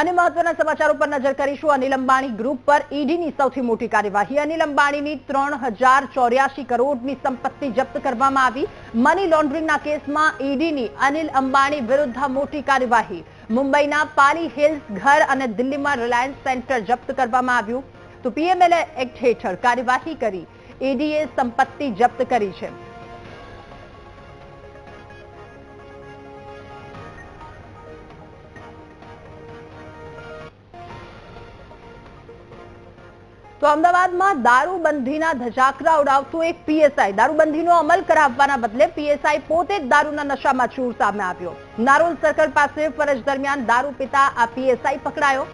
અને મહત્વના સમાચાર ઉપર નજર કરીશું. અનિલ અંબાણી ગ્રુપ પર ઈડીની સૌથી મોટી કાર્યવાહી. અનિલ અંબાણીની ત્રણ કરોડની સંપત્તિ જપ્ત કરવામાં આવી. મની લોન્ડરિંગના કેસમાં ઈડીની અનિલ અંબાણી વિરુદ્ધ મોટી કાર્યવાહી. મુંબઈના પાલી હિલ્સ ઘર અને દિલ્હીમાં રિલાયન્સ સેન્ટર જપ્ત કરવામાં આવ્યું. તો પીએમએલએ એક્ટ હેઠળ કાર્યવાહી કરી. ઈડીએ સંપત્તિ જપ્ત કરી છે. તો અમદાવાદમાં દારૂબંધીના ધજાકરા ઉડાવતું એક પીએસઆઈ. દારૂબંધીનો અમલ કરાવવાના બદલે પીએસઆઈ પોતે જ દારૂના નશામાં ચૂર સામે આવ્યો. નારોલ સર્કલ પાસે ફરજ દરમિયાન દારૂ પીતા આ પીએસઆઈ પકડાયો.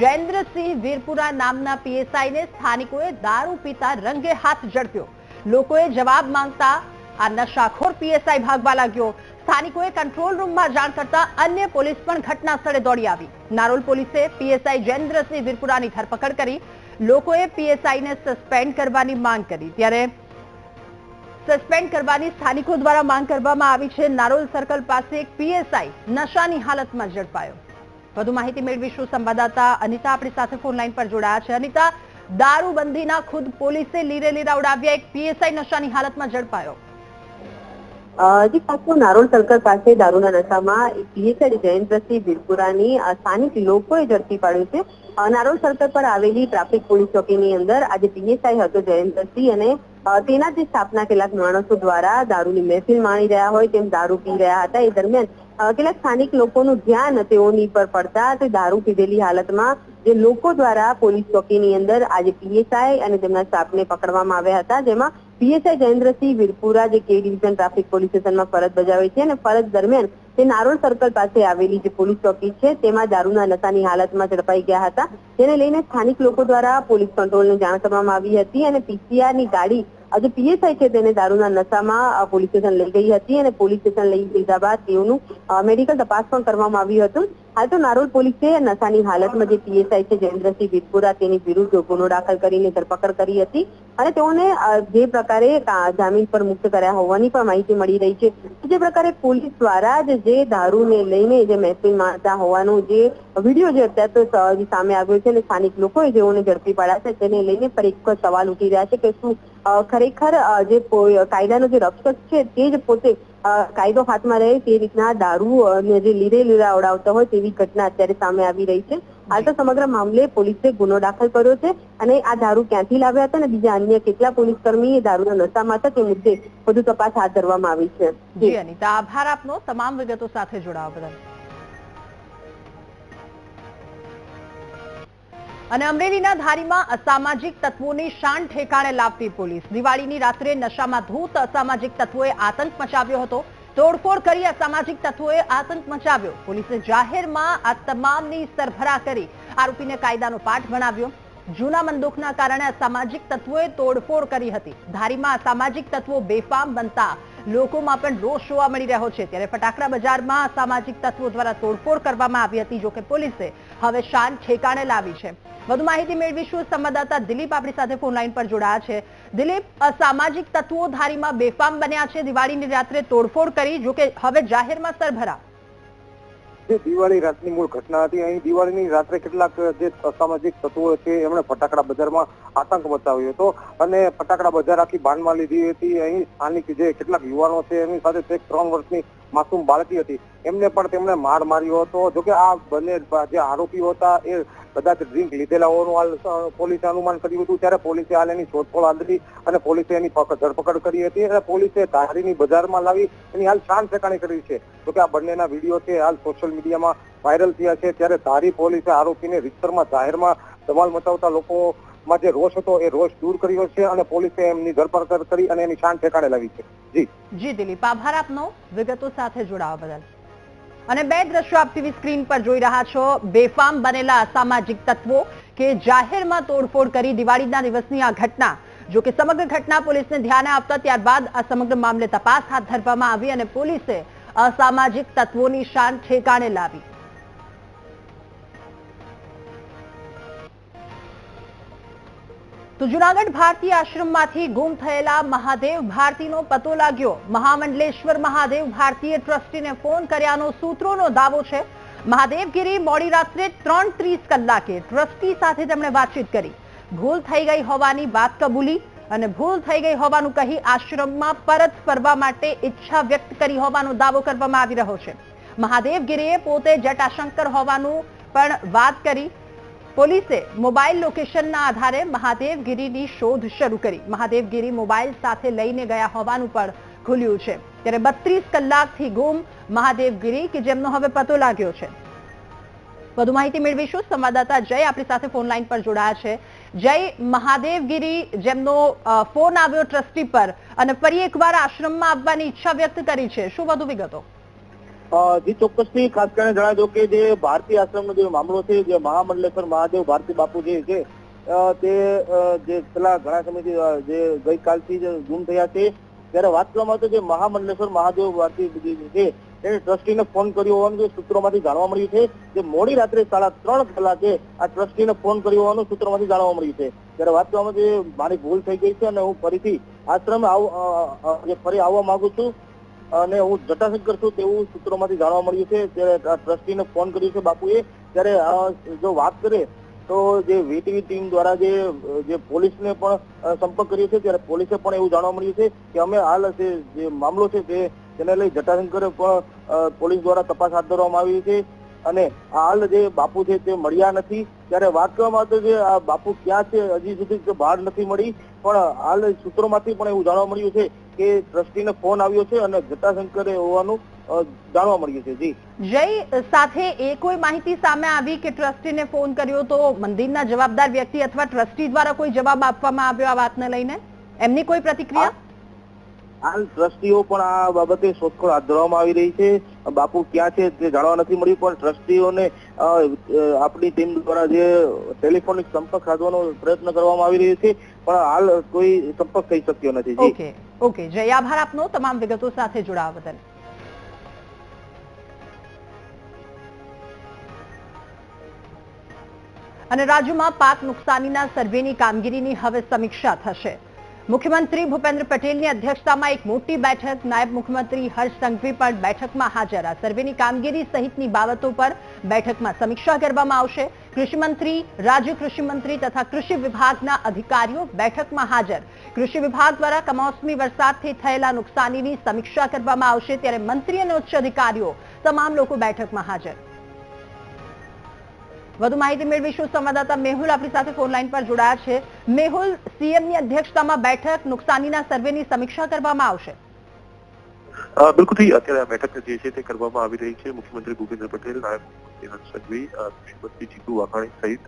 જયેન્દ્રસિંહ વીરપુરા નામના પીએસઆઈને સ્થાનિકોએ દારૂ પીતા રંગે હાથ ઝડપ્યો. લોકોએ જવાબ માંગતા આ નશાખોર પીએસઆઈ ભાગવા લાગ્યો. સ્થાનિકોએ કંટ્રોલ રૂમમાં જાણ કરતા અન્ય પોલીસ પણ ઘટના સ્થળે દોડી આવી. નારોલ પોલીસે પીએસઆઈ જયેન્દ્રસિંહ વીરપુરાની ધરપકડ કરી લોકોએ પીએસઆઈને સસ્પેન્ડ કરવાની માંગ કરી. ત્યારે સસ્પેન્ડ કરવાની સ્થાનિકો દ્વારા માંગ કરવામાં આવી છે. નારોલ સર્કલ પાસે એક પીએસઆઈ નશાની હાલતમાં ઝડપાયો. વધુ માહિતી મેળવીશું સંવાદદાતા અનિતા. આપણી સાથે ફોન લાઈન પર જોડાયા છે. અનિતા, દારૂબંધીના ખુદ પોલીસે લીરે લીરા ઉડાવ્યા. એક પીએસઆઈ નશાની હાલતમાં ઝડપાયો. જી પાછું નારોલ સર્કલ પાસે દારૂના નશામાં એક જયંતસિંહ વીરપુરાની સ્થાનિક લોકોએ ઝડપી પાડ્યું છે. નારોલ સર્કલ પર આવેલી ટ્રાફિક પોલીસ ચોકીની અંદર આજે પીએસઆઈ હતો જયંતસિંહ અને તેના જે સ્થાપના કેટલાક માણસો દ્વારા દારૂની મહેફિલ માણી રહ્યા હોય તેમ દારૂ પી રહ્યા હતા. એ દરમિયાન કેટલાક સ્થાનિક લોકોનું ધ્યાન તેઓની પર પડતા તે દારૂ પીધેલી હાલતમાં જે લોકો દ્વારા પોલીસ ચોકીની અંદર આજે પીએસઆઈ અને તેમના સ્ટાફને પકડવામાં આવ્યા હતા. જેમાં પીએસઆઈ જયેન્દ્રસિંહ વીરપુરા જે કે ડિવિઝન ટ્રાફિક પોલીસ સ્ટેશનમાં ફરજ બજાવે છે અને ફરજ દરમિયાન તે નારોલ સર્કલ પાસે આવેલી જે પોલીસ ચોકી છે, તેમાં દારૂના નશાની હાલતમાં ઝડપાઈ ગયા હતા. જેને લઈને સ્થાનિક લોકો દ્વારા પોલીસ કંટ્રોલને જાણ કરવામાં આવી હતી અને પીસીઆરની ગાડી આજે પીએસઆઈ છે તેને દારૂના નશામાં પોલીસ સ્ટેશન લઈ ગઈ હતી અને પોલીસ સ્ટેશન લઈ લીધા બાદ તેઓનું મેડિકલ તપાસ પણ કરવામાં આવ્યું હતું હાલ તો નારોલ પોલીસે નશાની હાલતમાં જે પીએસઆઈ છે જયેન્દ્રસિંહ વીરપુરા તેની વિરુદ્ધ ગુનો દાખલ કરીને ધરપકડ કરી હતી અને તેઓને જે પ્રકારે જામીન પર મુક્ત કર્યા હોવાની પણ માહિતી મળી રહી છે જે પ્રકારે પોલીસ દ્વારા જ જે દારૂને લઈને જે મહેફિલ માણતા હોવાનું જે વીડિયો જે અત્યારે તો સામે આવ્યો છે અને સ્થાનિક લોકોએ જેઓને ઝડપી પાડ્યા છે તેને લઈને ફરી એક સવાલ ઉઠી રહ્યા છે કે શું ખરેખર જે કાયદાનો જે રક્ષક છે તે જ પોતે કાયદો હાથમાં રહે તે રીતના દારૂ જે લીરે લીરા ઉડાવતા હોય તેવી ઘટના અત્યારે સામે આવી રહી છે. હાલ તો સમગ્ર મામલે પોલીસે ગુનો દાખલ કર્યો છે અને આ દારૂ ક્યાંથી લાવ્યા હતા અને બીજા અન્ય કેટલા પોલીસ કર્મી દારૂના નશામાં હતા તે મુદ્દે વધુ તપાસ હાથ ધરવામાં આવી છે. જી અનિતા આભાર આપનો. તમામ વિગતો સાથે જોડાવા બદલ. અને અમરેલીના ધારીમાં અસામાજિક તત્વોની શાન ઠેકાણે લાવતી પોલીસ. દિવાળીની રાત્રે નશામાં ધૂત અસામાજિક તત્વોએ આતંક મચાવ્યો હતો. તોડફોડ કરી અસામાજિક તત્વોએ આતંક મચાવ્યો. પોલીસે જાહેરમાં આ તમામની સરભરા કરી આરોપીને કાયદાનો પાઠ ભણાવ્યો જૂના બંદૂકના કારણે અસામાજિક તત્વોએ તોડફોડ કરી હતી. ધારીમાં અસામાજિક તત્વો બેફામ બનતા લોકોમાં પણ રોષ જોવા મળી રહ્યો છે. ત્યારે ફટાકડા બજારમાં અસામાજિક તત્વો દ્વારા તોડફોડ કરવામાં આવી હતી, જોકે પોલીસે હવે શાન ઠેકાણે લાવી છે. વધુ માહિતી મેળવીશું. સંવાદદાતા દિલીપ આપણી સાથે ફોનલાઈન પર જોડાયા છે. દિલીપ સામાજિક તત્વો ધારીમાં બેફામ બન્યા છે. દિવાળીની રાત્રે તોડફોડ કરી જોકે હવે જાહેરમાં સરભરા. દિવાળી રાતની મૂળ ઘટના હતી, અહીં દિવાળીની રાત્રે કેટલાક જે અસામાજિક તત્વો છે, એમણે ફટાકડા બજારમાં આતંક મચાવ્યો હતો. અને ફટાકડા બજાર આખી બાનમાં લીધી હતી. અહીં સ્થાનિક જે કેટલાક યુવાનો છે, એમની સાથે એક ત્રણ વર્ષની માસૂમ બાળકી હતી. એમને પણ તેમણે માર માર્યો હતો. જોકે આ બંને જે આરોપીઓ હતા, એ કદાચ ડ્રિંક લીધેલા હોવાનું પોલીસે અનુમાન કર્યું હતું. ત્યારે પોલીસે હાલ એની શોધખોળ આદરી અને પોલીસે એની ધરપકડ કરી હતી અને પોલીસે ધારીની બજારમાં લાવી એની હાલ શાન ઠેકાણી કરી છે. જોકે આ બંનેના વીડિયો છે, હાલ સોશિયલ મીડિયામાં વાયરલ થયા છે. ત્યારે ધારી પોલીસે આરોપીને રીતસરમાં જાહેરમાં ધમાલ મચાવતા લોકોમાં જે રોષ હતો, એ રોષ દૂર કર્યો છે અને પોલીસે એમની ધરપકડ કરી અને એની શાન ઠેકાણે લાવી છે. જી. જી દિલીપ, આભાર આપનો. વિગતો સાથે જોડાવા બદલ. અને બે દ્રશ્યો આપ ટીવી સ્ક્રીન પર જોઈ રહ્યા છો. બેફામ બનેલા અસામાજિક તત્વો કે જાહેરમાં તોડફોડ કરી દિવાળીના દિવસની આ ઘટના. જો કે સમગ્ર ઘટના પોલીસને ધ્યાને આપતા ત્યારબાદ આ સમગ્ર મામલે તપાસ હાથ ધરવામાં આવી અને પોલીસે અસામાજિક તત્વોની શાન ઠેકાણે લાવી. તો જુનાગઢ ભારતી આશ્રમમાંથી ગુમ થયેલા મહાદેવ ભારતીનો પતો લાગ્યો. મહામંડલેશ્વર મહાદેવ ભારતીય ટ્રસ્ટીને ફોન કર્યાનો સૂત્રોનો દાવો છે. મહાદેવગીરી મોડી રાત્રે ત્રણ કલાકે ટ્રસ્ટી સાથે તેમણે વાતચીત કરી. ભૂલ થઈ ગઈ હોવાની વાત કબૂલી અને ભૂલ થઈ ગઈ હોવાનું કહી આશ્રમમાં પરત ફરવા માટે ઈચ્છા વ્યક્ત કરી હોવાનો દાવો કરવામાં આવી રહ્યો છે. મહાદેવગીરીએ પોતે જટાશંકર હોવાનું પણ વાત કરી પોલીસે મોબાઈલ લોકેશનના આધારે મહાદેવગીરીની શોધ શરૂ કરી. મહાદેવગીરી મોબાઈલ સાથે લઈને ગયા હોવાનું પણ ખુલ્યું છે. ત્યારે બત્રીસ કલાકથી ગુમ મહાદેવગીરી કે જેમનો હવે પતો લાગ્યો છે. વધુ માહિતી મેળવીશું. સંવાદદાતા જય આપણી સાથે ફોન લાઈન પર જોડાયા છે. જય મહાદેવગીરી, જેમનો ફોન આવ્યો ટ્રસ્ટી પર અને ફરી એકવાર આશ્રમમાં આવવાની ઈચ્છા વ્યક્ત કરી છે. શું વધુ વિગતો? જી, ચોક્કસથી, ખાસ કરીને જણાવી દો કે જે ભારતીય આશ્રમનો જે મામલો છે, જે મહામંડલેશ્વર મહાદેવ ભારતી બાપુ જે છે તે જે પેલા ઘણા સમયથી જે ગઈકાલથી જે ગુમ થયા છે. ત્યારે વાત કરવામાં આવે તો જે મહામંડલેશ્વર મહાદેવ ભારતી જે છે એને ટ્રસ્ટીને ફોન કર્યો હોવાનું જે સૂત્રોમાંથી જાણવા મળ્યું છે. જે મોડી રાત્રે સાડા ત્રણ કલાકે આ ટ્રસ્ટીને ફોન કર્યો હોવાનું સૂત્રોમાંથી જાણવા મળ્યું છે. ત્યારે વાત કરવામાં આવે મારી ભૂલ થઈ ગઈ છે અને હું ફરીથી આશ્રમ આવ જે ફરી આવવા માંગુ છું. અને હું જટાશંકર છું તેવું સૂત્રોમાંથી જાણવા મળ્યું છે. ત્યારે ટ્રસ્ટીને ફોન કર્યો છે બાપુએ. ત્યારે જો વાત કરે, તો જે વીટીવી ટીમ દ્વારા જે જે પોલીસને પણ સંપર્ક કર્યો છે, ત્યારે પોલીસે પણ એવું જાણવા મળ્યું છે કે અમે હાલ જે મામલો છે તે, તેને લઈ જટાશંકરે પણ પોલીસ દ્વારા તપાસ હાથ ધરવામાં આવી છે. અને હાલ જે બાપુ છે તે મળ્યા નથી. ત્યારે વાત કરવામાં આવતો તો આ બાપુ ક્યાં છે, હજી સુધી બહાર નથી મળી. પણ હાલ સૂત્રોમાંથી પણ એવું જાણવા મળ્યું છે કે ટ્રસ્ટીને ફોન આવ્યો છે અને જટાશંકરે હોવાનું જાણવા મળ્યું છે. જી. જય સાથે એ કોઈ માહિતી સામે આવી કે ટ્રસ્ટીને ફોન કર્યો તો મંદિરના જવાબદાર વ્યક્તિ અથવા ટ્રસ્ટી દ્વારા કોઈ જવાબ આપવામાં આવ્યો આ વાતને લઈને? એમની કોઈ પ્રતિક્રિયા? હાલ ટ્રસ્ટીઓ પણ આ બાબતે શોધખોળ હાથ ધરવામાં આવી રહી છે. બાપુ ક્યાં છે તે જાણવા નથી મળ્યું પણ ટ્રસ્ટીઓને આપણી ટીમ દ્વારા જે ટેલિફોનિક સંપર્ક સાધવાનો પ્રયત્ન કરવામાં આવી રહ્યો છે પણ હાલ કોઈ સંપર્ક થઈ શક્યો નથી. જી. ઓકે, જય આભાર આપનો, તમામ વિગતો સાથે જોડાવા બદલ. અને રાજ્યમાં પાક નુકસાનીના સર્વેની કામગીરીની હવે સમીક્ષા થશે. મુખ્યમંત્રી ભૂપેન્દ્ર પટેલની અધ્યક્ષતામાં એક મોટી બેઠક, નાયબ મુખ્યમંત્રી હર્ષ સંઘવી પણ બેઠકમાં હાજર સર્વેની કામગીરી સહિતની બાબતો પર બેઠકમાં સમીક્ષા કરવામાં આવશે. કૃષિમંત્રી, રાજ્ય કૃષિમંત્રી તથા કૃષિ વિભાગના અધિકારીઓ બેઠકમાં હાજર. કૃષિ વિભાગ દ્વારા કમોસમી વરસાદથી થયેલા નુકસાનીની સમીક્ષા કરવામાં આવશે ત્યારે મંત્રી અને ઉચ્ચ અધિકારીઓ, તમામ લોકો બેઠકમાં હાજર. વધુ માહિતી મેળવીશું. સંવાદદાતા મેહુલ આપણી સાથે ફોન પર જોડાયા છે. મેહુલ સીએમની અધ્યક્ષતામાં બેઠક, નુકસાનીના સર્વેની સમીક્ષા કરવામાં આવશે. બિલકુલ અત્યારે આ બેઠક જે છે તે કરવામાં આવી રહી છે મુખ્યમંત્રી ભૂપેન્દ્ર પટેલ, નાયબ હર્ષ સંઘવી કૃષિમંત્રી જીતુ વાઘાણી સહિત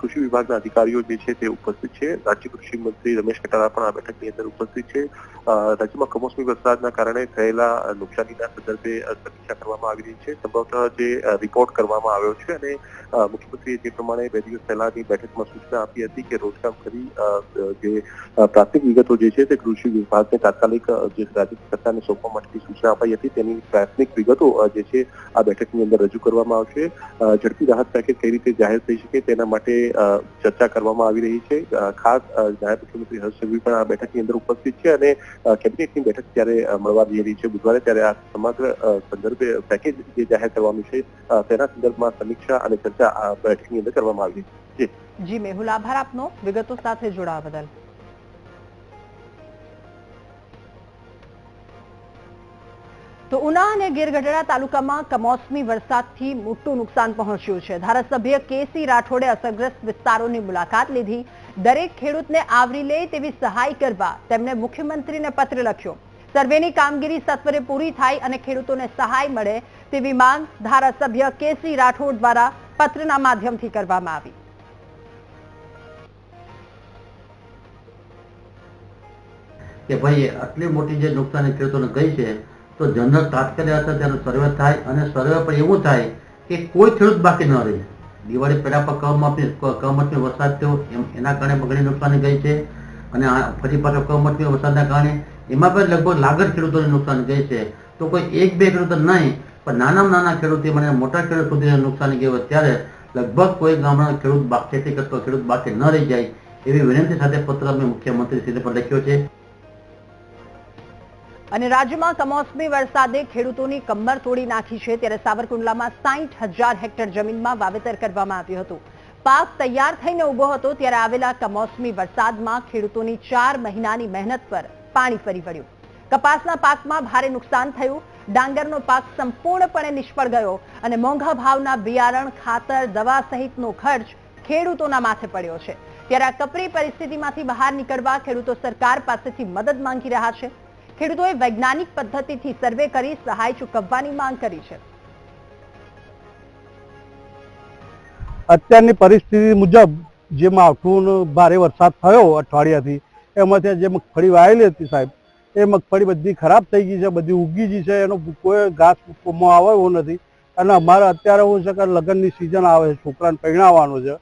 કૃષિ વિભાગના અધિકારીઓ જે છે તે ઉપસ્થિત છે. રાજ્ય કૃષિ મંત્રી રમેશ કટારા પણ આ બેઠકની અંદર ઉપસ્થિત છે. રાજ્યમાં કમોસમી વરસાદના કારણે થયેલા નુકસાનીના સંદર્ભે સમીક્ષા કરવામાં આવી રહી છે. સંભવતઃ જે રિપોર્ટ કરવામાં આવ્યો છે અને મુખ્યમંત્રીએ જે પ્રમાણે બે દિવસ પહેલાની બેઠકમાં સૂચના આપી હતી કે રોજકામ કરી જે પ્રાથમિક વિગતો જે છે તે કૃષિ વિભાગને તાત્કાલિક જે રાજ્ય સરકારને સોંપવા માટેની સૂચના અપાઈ હતી તેની પ્રાથમિક વિગતો જે છે, આ બેઠકની અંદર રજૂ કરવામાં આવશે અ, ઝડપી રાહત પેકેજ કઈ રીતે જાહેર થઈ શકે તેના માટે ચર્ચા કરવામાં આવી રહી છે. ખાસ નાયબ મુખ્યમંત્રી હર્ષ સંઘવી પણ આ બેઠકની અંદર ઉપસ્થિત છે અને કેબિનેટની બેઠક ત્યારે મળવા જઈ રહી છે. બુધવારે ત્યારે આ સમગ્ર સંદર્ભે પેકેજ જે જાહેર કરવાનું છે તેના સંદર્ભમાં સમીક્ષા અને ચર્ચા આ બેઠકની અંદર કરવામાં આવી છે. જી મેહુલ આભાર આપનો. વિગતો સાથે જોડાવા બદલ. તો ઉના અને ગીરગઢડા તાલુકામાં કમોસમી વરસાદથી મોટું નુકસાન પહોંચ્યું છે. ધારાસભ્ય કેસી રાઠોડે અસરગ્રસ્ત વિસ્તારોની મુલાકાત લીધી. દરેક ખેડૂતને આવરી લે તેવી સહાય કરવા તેમણે મુખ્યમંત્રીને પત્ર લખ્યો. સર્વેની કામગીરી સત્વરે પૂરી થાય અને ખેડૂતોને સહાય મળે તેવી માંગ ધારાસભ્ય કેસી રાઠોડ દ્વારા પત્રના માધ્યમથી કરવામાં આવી. કે ભાઈ, આટલી મોટી જે નુકસાની ખેડૂતોને ગઈ છે તો જનરલ તાત્કાલિક અસર તેનો સર્વે થાય અને સર્વે પણ એવું થાય કે કોઈ ખેડૂત બાકી ન રહે. દિવાળી પહેલા પણ કમોસમી કમોસમી વરસાદ થયો, એમ એના કારણે ઘણી નુકસાની ગઈ છે. અને ફરી પાછો કમોસમી વરસાદના કારણે એમાં પણ લગભગ લાગત ખેડૂતોને નુકસાન ગઈ છે. તો કોઈ એક બે ખેડૂતો નહીં, પણ નાનામાં નાના ખેડૂતો મને મોટા ખેડૂત સુધી નુકસાની ગયું હોય ત્યારે લગભગ કોઈ ગામડાનો ખેડૂત ખેતી કરતો ખેડૂત બાકી ન રહી જાય એવી વિનંતી સાથે પત્ર અમે મુખ્યમંત્રી શ્રીને પણ લખ્યો છે. અને રાજ્યમાં કમોસમી વરસાદે ખેડૂતોની કમર તોડી નાખી છે ત્યારે સાવરકુંડલામાં સાહીઠ હજાર હેક્ટર જમીનમાં વાવેતર કરવામાં આવ્યું હતું. પાક તૈયાર થઈને ઊભો હતો ત્યારે આવેલા કમોસમી વરસાદમાં ખેડૂતોની ચાર મહિનાની મહેનત પર પાણી ફરી વળ્યું. કપાસના પાકમાં ભારે નુકસાન થયું. ડાંગરનો પાક સંપૂર્ણપણે નિષ્ફળ ગયો અને મોંઘા ભાવના બિયારણ, ખાતર, દવા સહિતનો ખર્ચ ખેડૂતોના માથે પડ્યો છે. ત્યારે આ કપરી પરિસ્થિતિમાંથી બહાર નીકળવા ખેડૂતો સરકાર પાસેથી મદદ માંગી રહ્યા છે. ખેડૂતોએ વૈજ્ઞાનિક પદ્ધતિથી સર્વે કરી સહાય ચૂકવવાની માંગ કરી છે. અત્યારની પરિસ્થિતિ મુજબ જે માવઠું ભારે વરસાદ થયો અઠવાડિયાથી એમાંથી જે મગફળી વાયેલી હતી સાહેબ, એ મગફળી બધી ખરાબ થઈ ગઈ છે, બધી ઉગી ગઈ છે, એનો કોઈ ઘાસ ફૂંકવામાં આવે એવો નથી. અને અમારે અત્યારે શું છે કે લગ્નની સિઝન આવે છે, છોકરાને પહેણાવવાનું છે,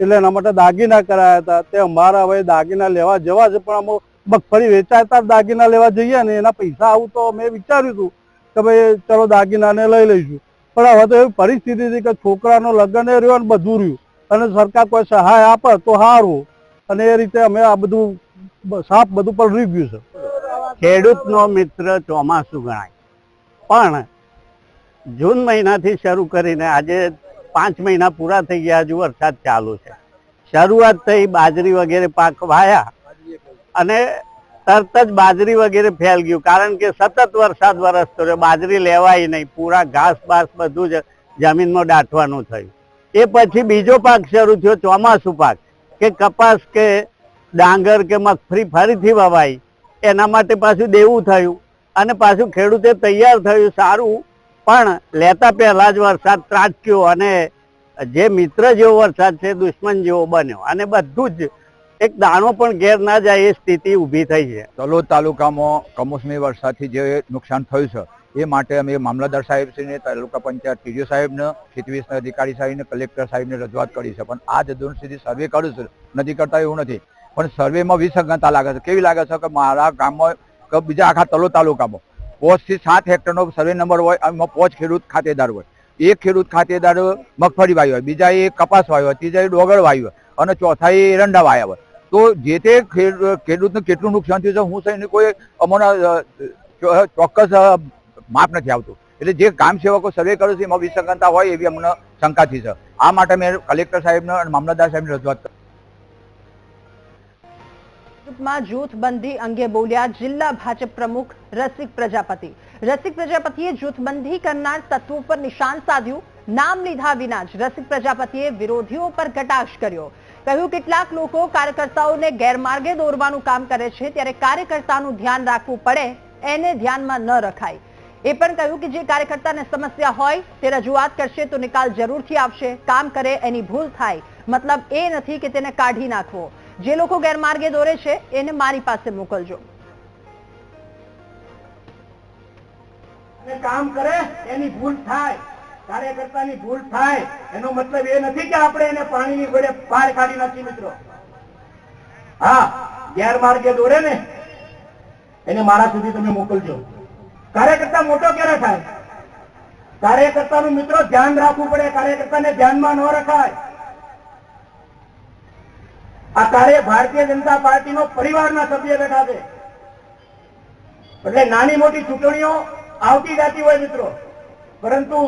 એટલે એના માટે દાગીના કરાયા હતા. તે અમારા હવે દાગીના લેવા જવા છે, પણ અમે મગફળી વેચાતા દાગીના લેવા જઈએ ને એના પૈસા આવું તો મેં વિચાર્યું હતું કે ભાઈ ચલો દાગીનાને લઈ લઈશું. પણ હવે તો એવી પરિસ્થિતિ હતી કે છોકરાનો લગ્ન એ રહ્યો ને બધું રહ્યું. અને સરકાર કોઈ સહાય આપે તો સારું. અને એ રીતે અમે આ બધું સાપ બધું રહી ગયું છે. ખેડૂતનો મિત્ર ચોમાસું ગણાય. પણ જૂન મહિનાથી શરૂ કરીને આજે પાંચ મહિના પૂરા થઈ ગયા હજુ વરસાદ ચાલુ છે. શરૂઆત થઈ બાજરી વગેરે પાક વાયા. અને તરત જ બાજરી વગેરે ફેલ ગયું. કારણ કે સતત વરસાદ વરસતો રહ્યો. બાજરી લેવાય નહીં. પૂરા ઘાસ બાસ બધું જ જમીનમાં દાટવાનું થયું. એ પછી બીજો પાક શરૂ થયો ચોમાસું પાક. કે કપાસ કે ડાંગર કે મગફળી ફરીથી વવાય એના માટે પાછું દેવું થયું. અને પાછું ખેડૂતે તૈયાર થયું સારું. પણ લેતા પહેલા જ વરસાદ ત્રાટક્યો અને જે મિત્ર જેવો વરસાદ છે, દુશ્મન જેવો બન્યો. અને બધું જ એક દાણો પણ ઘેર ના જાય એ સ્થિતિ ઊભી થઈ છે. તલોદ તાલુકામાં કમોસમી વરસાદથી જે નુકસાન થયું છે, એ માટે અમે મામલતદાર સાહેબશ્રીને, તાલુકા પંચાયત ટીડીઓ સાહેબને ખેતી અધિકારી સાહેબને, કલેક્ટર સાહેબને રજૂઆત કરી છે. પણ આ જદુન સુધી સર્વે કર્યું છે. નથી કરતા એવું નથી. પણ સર્વેમાં વિસંગતતા લાગે છે. કેવી લાગે છે કે મારા ગામમાં કે બીજા આખા તલોદ તાલુકામાં પોચથી સાત હેક્ટરનો સર્વે નંબર હોય, એમાં પોચ ખેડૂત ખાતેદાર હોય. એક ખેડૂત ખાતેદાર મગફળી વાવી હોય, બીજા એ કપાસ વાવ્યો હોય, ત્રીજા એ ડોગર વાવ્યું હોય, અને ચોથા એ એરંડા વાયા હોય. તો જે તે ખેડૂતને કેટલું નુકસાન થયું છે, હું કોઈ અમને ચોક્કસ માપ નથી આવતું. એટલે જે કામ સેવકો સર્વે કરે છે, એમાં વિસંગતતા હોય એવી અમને શંકાથી છે આ માટે મેં કલેક્ટર સાહેબને અને મામલતદાર સાહેબને રજૂઆત કરી. જૂથબંધી અંગે બોલ્યા જિલ્લા ભાજપ પ્રમુખ રસિક પ્રજાપતિ. રસિક પ્રજાપતિએ જૂથબંધી કરનાર તત્વો પર નિશાન સાધ્યું. નામ લીધા વિના જ રસિક પ્રજાપતિએ વિરોધીઓ પર કટાક્ષ કર્યો. કહ્યું, કેટલાક લોકો કાર્યકર્તાઓને ગેરમાર્ગે દોરવાનું કામ કરે છે, ત્યારે કાર્યકર્તાનું ધ્યાન રાખવું પડે, એને ધ્યાનમાં ન રખાય. એ પણ કહ્યું કે જે કાર્યકર્તાને સમસ્યા હોય, તે રજૂઆત કરશે તો નિકાલ જરૂરથી આવશે, કામ કરે એની ભૂલ થાય. મતલબ એ નથી કે તેને કાઢી નાખવો. જે લોકો ગેરમાર્ગે દોરે છે, એને મારી પાસે મોકલજો. કામ કરે, એની ભૂલ થાય. કાર્યકર્તાની ભૂલ થાય, એનો મતલબ એ નથી કે આપણે એને પાણીની ઘોડે પાર કાઢી નાખી મિત્રો. હા ગેરમાર્ગે દોરે ને, એને મારા સુધી તમે મોકલજો. કાર્યકર્તા મોટો ક્યારે થાય? કાર્યકર્તાનું મિત્રો ધ્યાન રાખવું પડે, કાર્યકર્તાને ધ્યાનમાં ન રખાય. આ કાર્ય ભારતીય જનતા પાર્ટીનો પરિવારના સભ્ય બેઠા છે. એટલે નાની મોટી ચૂંટણીઓ આવતી જાતી હોય મિત્રો. પરંતુ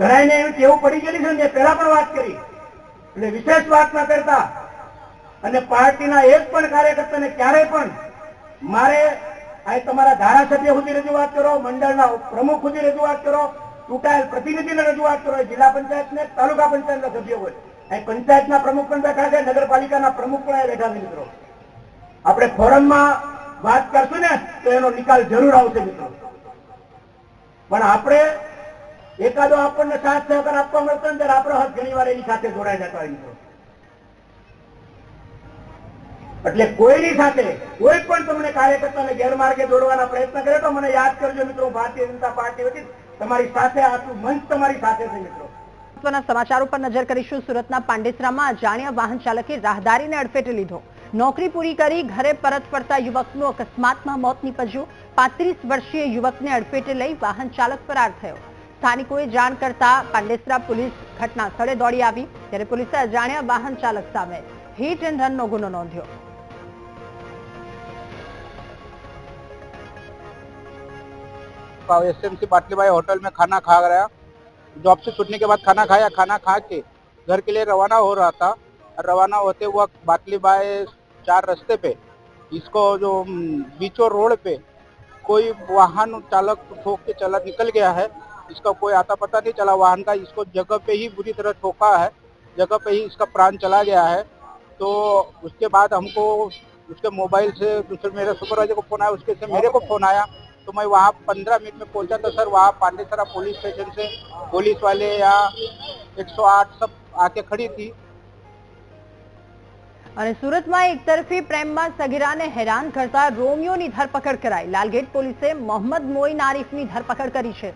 ઘણાને એવી ટેવ પડી ગયેલી છે ને પહેલા પણ વાત કરી. એટલે વિશેષ વાત ના કરતા. અને પાર્ટીના એક પણ કાર્યકર્તાને ક્યારેય પણ મારે આ તમારા ધારાસભ્ય સુધી રજૂઆત કરો, મંડળના પ્રમુખ સુધી રજૂઆત કરો, ચૂંટાયેલ પ્રતિનિધિને રજૂઆત કરો જિલ્લા પંચાયતને, તાલુકા પંચાયતના સભ્ય હોય. અહીં પંચાયતના પ્રમુખ પણ બેઠા છે, નગરપાલિકાના પ્રમુખ પણ બેઠા છે, મિત્રો. આપણે ફોરમમાં વાત કરશું ને, તો એનો નિકાલ જરૂર આવશે, મિત્રો. પણ આપણે એકાદો આપણને સાથ સહકાર આપવા મળતો ને ત્યારે આપણો હાથ ઘણી એની સાથે જોડાઈ જતા મિત્રો. એટલે કોઈની સાથે કોઈ પણ તમને કાર્યકર્તાને ગેરમાર્ગે દોડવાના પ્રયત્ન કરે તો મને યાદ કરજો મિત્રો ભારતીય જનતા પાર્ટી વતી તમારી સાથે આટલું મંચ તમારી સાથે છે મિત્રો. મહત્વના સમાચારો પર નજર કરીશું. સુરતના પાંડેસરામાં અજાણ્યા વાહન ચાલકે રાહદારીને અડફેટે લીધો. નોકરી પૂરી કરી ઘરે પરત ફરતા યુવકનું અકસ્માતમાં મોત નીપજ્યું. પાંત્રીસ વર્ષીય યુવકને અડફેટે લઈ વાહન ચાલક ફરાર થયો. સ્થાનિકોએ જાણ કરતા પાંડેસરા પોલીસ ઘટના સ્થળે દોડી આવી ત્યારે પોલીસે અજાણ્યા વાહન ચાલક સામે હિટ એન્ડ રનનો ગુનો નોંધ્યો एस बाटली बाई होटल में खाना खा गया जॉब से छूटने के बाद खाना खाया खाना खा के घर के लिए रवाना हो रहा था रवाना होते वक्त बाटली बाई चार रास्ते पे इसको जो हम्म, बीचों रोड पे कोई वाहन चालक ठोक के चला निकल गया है इसका कोई आता पता नहीं चला वाहन का इसको जगह पे ही बुरी तरह ठोका है जगह पे ही इसका प्राण चला गया है तो उसके बाद हमको उसके मोबाइल से दूसरे मेरे सुपरवाइजर को फोन आया उसके से मेरे को फोन आया तो मैं वहाँ पंद्रह मिनट में पहुंचा तो सर वहाँ पांडेसरा पुलिस स्टेशन से पुलिस वाले या 108 सब आके खड़ी थी અને સુરતમાં એક તરફી પ્રેમમાં સગીરાને હેરાન કરતા રોમિયોની ધરપકડ કરાઈ લાલગેટ પોલીસે મોહમ્મદ મોઈન આરીફની ધરપકડ કરી છે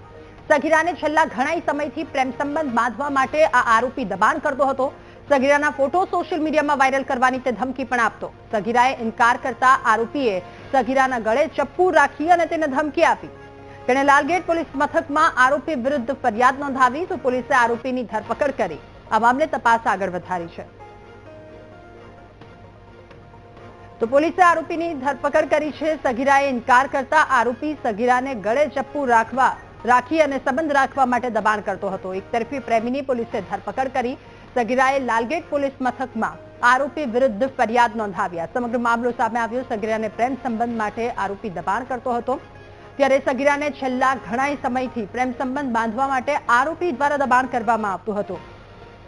સગીરાને છેલ્લા ઘણા સમયથી પ્રેમ સંબંધ બાંધવા માટે આ આરોપી દબાણ કરતો હતો. સગીરાના ફોટો સોશિયલ મીડિયામાં વાયરલ કરવાની તે ધમકી પણ આપતો. સગીરાએ ઇનકાર કરતા આરોપીએ સગીરાના ગળે ચપ્પુ રાખી અને તેને ધમકી આપી. તેણે લાલગેટ પોલીસ મથકમાં આરોપી વિરુદ્ધ ફરિયાદ નોંધાવી તો પોલીસે આરોપીની ધરપકડ કરી. આ મામલે તપાસ આગળ વધારી છે. તો પોલીસે આરોપીની ધરપકડ કરી છે. સગીરાએ ઇનકાર કરતા આરોપી સગીરાને ગળે ચપ્પુ રાખવા રાખી અને સંબંધ રાખવા માટે દબાણ કરતો હતો. એકતરફી પ્રેમીની પોલીસે ધરપકડ કરી સગીરાએ લાલગેટ પોલીસ મથકમાં આરોપી વિરુદ્ધ ફરિયાદ નોંધાવ્યા. સમગ્ર મામલો સામે આવ્યો. સગીરાને પ્રેમ સંબંધ માટે આરોપી દબાણ કરતો હતો. ત્યારે સગીરાને છેલ્લા ઘણા સમયથી પ્રેમ સંબંધ બાંધવા માટે આરોપી દ્વારા દબાણ કરવામાં આવતું હતું.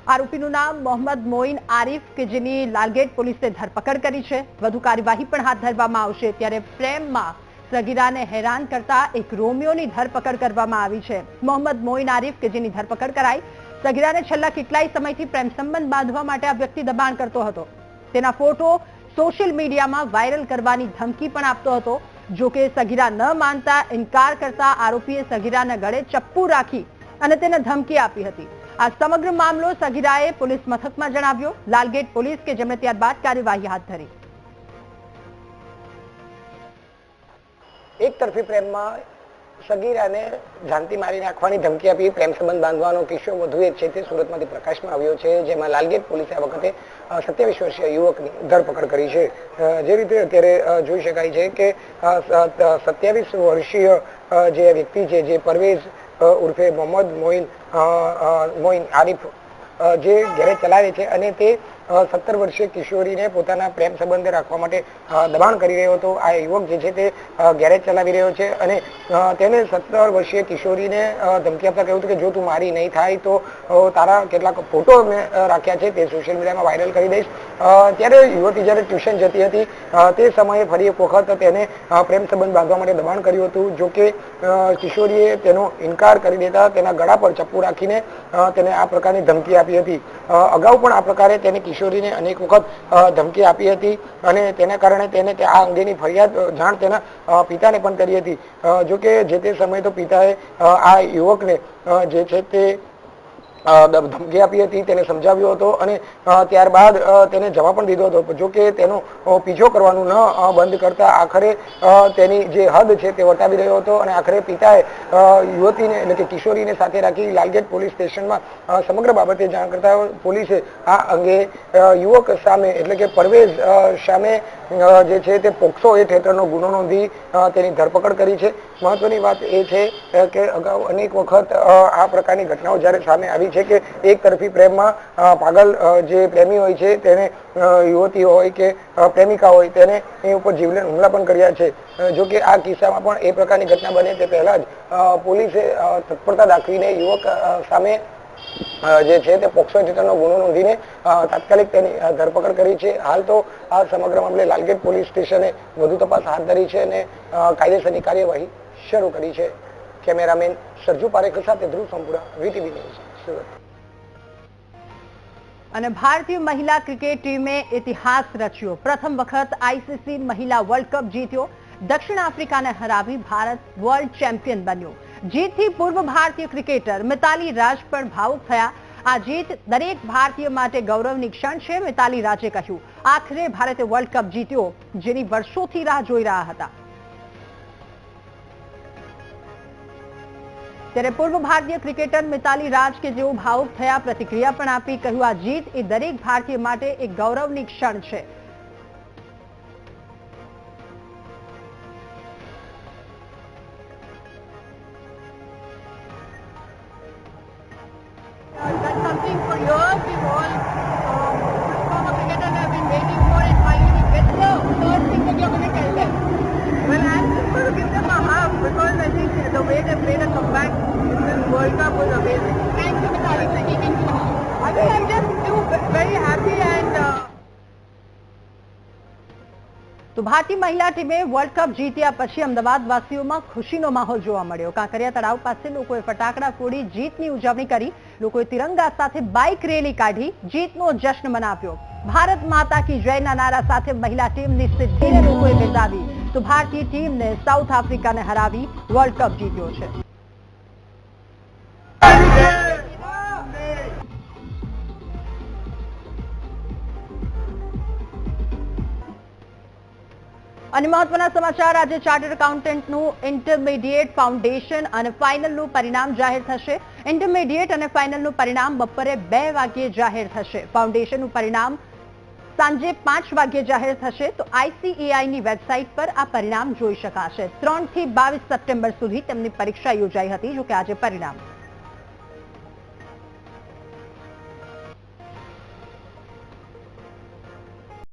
આરોપીનું નામ મોહમ્મદ મોઇન આરીફ, કે જેની લાલગેટ પોલીસે ધરપકડ કરી છે. વધુ કાર્યવાહી પણ હાથ ધરવામાં આવશે. ત્યારે પ્રેમમાં સગીરાને હેરાન કરતા એક રોમિયોની ધરપકડ કરવામાં આવી છે. મોહમ્મદ મોઇન આરીફ કે જેની ધરપકડ કરાઈ, સગીરાને છેલ્લા કેટલાય સમયથી પ્રેમ સંબંધ બાંધવા માટે આ વ્યક્તિ દબાણ કરતો હતો. તેના ફોટો સોશિયલ મીડિયામાં વાયરલ કરવાની ધમકી પણ આપતો હતો. જો કે સગીરા ન માનતા, ઇનકાર કરતા આરોપીએ સગીરાના ગળે ચપ્પુ રાખી અને તેને ધમકી આપી હતી. આ સમગ્ર મામલો સગીરાએ પોલીસ મથકમાં જણાવ્યો. લાલગેટ પોલીસ કે જેમણે ત્યારબાદ કાર્યવાહી હાથ ધરી. એક તરફી પ્રેમમાં સગીરાને જાનથી મારી નાખવાની ધમકી આપી. પ્રેમ સંબંધ બાંધવાનો કિસ્સો વધુ એક છે તે સુરતમાંથી પ્રકાશમાં આવ્યો છે, જેમાં લાલગેટ પોલીસે આ વખતે સત્યાવીસ વર્ષીય યુવકની ધરપકડ કરી છે. જે રીતે અત્યારે જોઈ શકાય છે કે સત્યાવીસ વર્ષીય જે વ્યક્તિ છે, જે પરવેઝ ઉર્ફે મોહમ્મદ મોઇન મોઇન આરીફ જે ઘરે ચલાવે છે અને તે સત્તર વર્ષીય કિશોરીને પોતાના પ્રેમ સંબંધે રાખવા માટે દબાણ કરી રહ્યો હતો. આ યુવક જે છે તે ગેરેજ ચલાવી રહ્યો છે અને તેને સત્તર વર્ષીય કિશોરીને ધમકી આપતા કહ્યું હતું કે જો તું મારી નહીં થાય તો તારા કેટલાક ફોટો મેં રાખ્યા છે તે સોશિયલ મીડિયામાં વાયરલ કરી દઈશ. ત્યારે યુવતી જ્યારે ટ્યુશન જતી હતી તે સમયે ફરી એક વખત તેને પ્રેમ સંબંધ બાંધવા માટે દબાણ કર્યું હતું. જો કે કિશોરીએ તેનો ઇનકાર કરી દેતા તેના ગળા પર ચપ્પુ રાખીને તેને આ પ્રકારની ધમકી આપી હતી. અગાઉ પણ આ પ્રકારે તેને કિશોરીને અનેક વખત ધમકી આપી હતી અને તેના કારણે તેને આ અંગેની ફરિયાદ જાણ તેના પિતાને પણ કરી હતી. જોકે જો તે સમયે તો પિતાએ આ યુવકને જે છે તે ધમકી આપી હતી, તેને સમજાવ્યો હતો અને ત્યારબાદ તેને જવા પણ દીધો હતો. જો કે તેનો પીછો કરવાનું ન બંધ કરતા આખરે તેની જે હદ છે તે વટાવી રહ્યો હતો અને આખરે પિતાએ યુવતીને એટલે કે કિશોરીને સાથે રાખી લાલગેટ પોલીસ સ્ટેશનમાં સમગ્ર બાબતે જાણ કરતા પોલીસે આ અંગે યુવક સામે એટલે કે પરવેઝ સામે જે છે તે પોક્સો એ હેઠળનો ગુનો નોંધી તેની ધરપકડ કરી છે. મહત્વની વાત એ છે કે અગાઉ અનેક વખત આ પ્રકારની ઘટનાઓ જ્યારે સામે આવી છે કે એક તરફી પ્રેમમાં પાગલ જે પ્રેમી હોય છે તેને યુવતી હોય કે પ્રેમિકા હોય તેને એ ઉપર જીવલેણ હુમલા પણ કર્યા છે. જોકે આ કિસ્સામાં પણ એ પ્રકારની ઘટના બને તે પહેલા જ પોલીસે તત્પરતા દાખવીને યુવક સામે જે છે તે પોક્સો હેઠળનો ગુનો નોંધીને તાત્કાલિક તેની ધરપકડ કરી છે. હાલ તો આ સમગ્ર મામલે લાલગેટ પોલીસ સ્ટેશને વધુ તપાસ હાથ ધરી છે અને કાયદેસરની કાર્યવાહી શરૂ કરી છે. કેમેરામેન સરજુ પારેખ સાથે ધ્રુવ સંપુરા વીટીવી ન્યૂઝ, સુરત. અને ભારતીય મહિલા ક્રિકેટ ટીમે ઇતિહાસ રચ્યો. પ્રથમ વખત આઈસીસી મહિલા વર્લ્ડ કપ જીત્યો. દક્ષિણ આફ્રિકાને હરાવી ભારત વર્લ્ડ ચેમ્પિયન બન્યું. જીતથી પૂર્વ ભારતીય ક્રિકેટર મિતાલી રાજ પણ ભાવુક થયા. આ જીત દરેક ભારતીય માટે ગૌરવની ક્ષણ છે, મિતાલી રાજે કહ્યું. આખરે ભારતે વર્લ્ડ કપ જીત્યો, જેની વર્ષોથી રાહ જોઈ રહ્યા હતા. ત્યારે પૂર્વ ભારતીય ક્રિકેટર મિતાલી રાજ કે જેઓ ભાવુક થયા, પ્રતિક્રિયા પણ આપી, કહ્યું, આ જીત એ દરેક ભારતીય માટે એક ગૌરવની ક્ષણ છે. hoping for years we've all um, form and have been waiting for it. Finally we get the first thing that you're going to tell them. Well, I'm just going to give them a because I think the way they played a comeback in this World Cup was amazing. Thank you, Mitali, for me I think I'm just too very happy તો ભારતીય મહિલા ટીમે world cup જીત્યા પછી અમદાવાદવાસીઓમાં ખુશીનો માહોલ જોવા મળ્યો. કાંકરિયા તળાવ પાસે લોકોએ ફટાકડા ફોડી જીતની ઉજવણી કરી. લોકોએ તિરંગા સાથે બાઇક રેલી કાઢી જીતનો જશ્ન મનાવ્યો. ભારત માતા કી જયના નારા સાથે મહિલા ટીમની સિદ્ધિને લોકોએ બિરદાવી. તો ભારતીય ટીમને સાઉથ આફ્રિકાને હરાવી વર્લ્ડ કપ જીત્યો છે. અને મહત્વના સમાચાર, આજે ચાર્ટર્ડ એકાઉન્ટન્ટનું ઇન્ટરમીડિયેટ ફાઉન્ડેશન અને ફાઇનલનું પરિણામ જાહેર થશે. ઇન્ટરમીડિયેટ અને ફાઇનલનું પરિણામ બપોરે બે વાગ્યે જાહેર થશે. ફાઉન્ડેશનનું પરિણામ સાંજે પાંચ વાગ્યે જાહેર થશે. તો આઈસીએઆઈની વેબસાઇટ પર આ પરિણામ જોઈ શકાશે. ત્રણથી બાવીસ સપ્ટેમ્બર સુધી તેમની પરીક્ષા યોજાઈ હતી. જોકે આજે પરિણામ